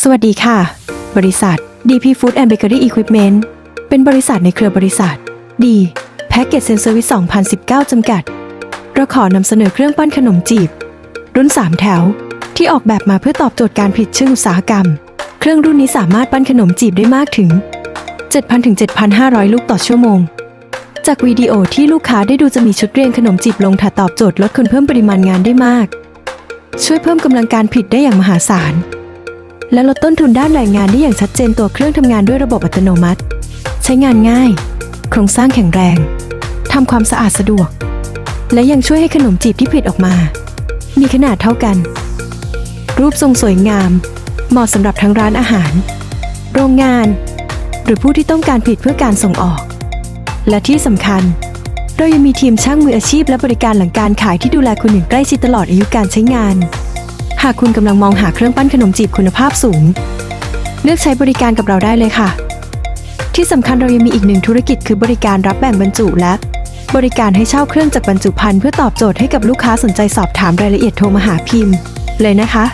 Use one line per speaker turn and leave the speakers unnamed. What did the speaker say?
สวัสดีค่ะ บริษัท DP Food and Bakery Equipment เป็นบริษัทในเครือบริษัทดีแพ็กเกจเซนเซอร์วิส2019 จำกัด เราขอนำเสนอเครื่องปั้นขนมจีบ รุ่น 3 แถว ที่ออกแบบมาเพื่อตอบโจทย์การผลิตเชิงอุตสาหกรรม เครื่องรุ่นนี้สามารถปั้นขนมจีบได้มากถึง 7,000 ถึง 7,500 ลูกต่อชั่วโมง จากวิดีโอที่ลูกค้าได้ดูจะมีชุดเรียงขนมจีบลงถัดตอบโจทย์ลดคนเพิ่มปริมาณงานได้มาก ช่วยเพิ่มกำลังการผลิตได้อย่างมหาศาล และลดต้นทุนด้านแรงงานได้อย่างชัดเจนตัวเครื่องทำงานด้วยระบบอัตโนมัติ ใช้งานง่าย โครงสร้างแข็งแรงทำความสะอาดสะดวก และยังช่วยให้ขนมจีบที่ผลิตออกมา มีขนาดเท่ากัน รูปทรงสวยงาม เหมาะสำหรับทั้งร้านอาหาร โรงงาน หรือผู้ที่ต้องการผลิตเพื่อการส่งออก และที่สำคัญ เรายังมีทีมช่างมืออาชีพและบริการหลังการขายที่ดูแลคุณอย่างใกล้ชิดตลอดอายุการใช้งาน หากคุณกำลังมองหาเครื่องปั้นขนมจีบคุณภาพสูง เลือกใช้บริการกับเราได้เลยค่ะ ที่สำคัญเรายังมีอีกหนึ่งธุรกิจคือบริการรับแบ่งบรรจุและ บริการให้เช่าเครื่องจากบรรจุภัณฑ์เพื่อตอบโจทย์ให้กับลูกค้าสนใจสอบถามรายละเอียดโทรมาหาพิมพ์ เลยนะคะ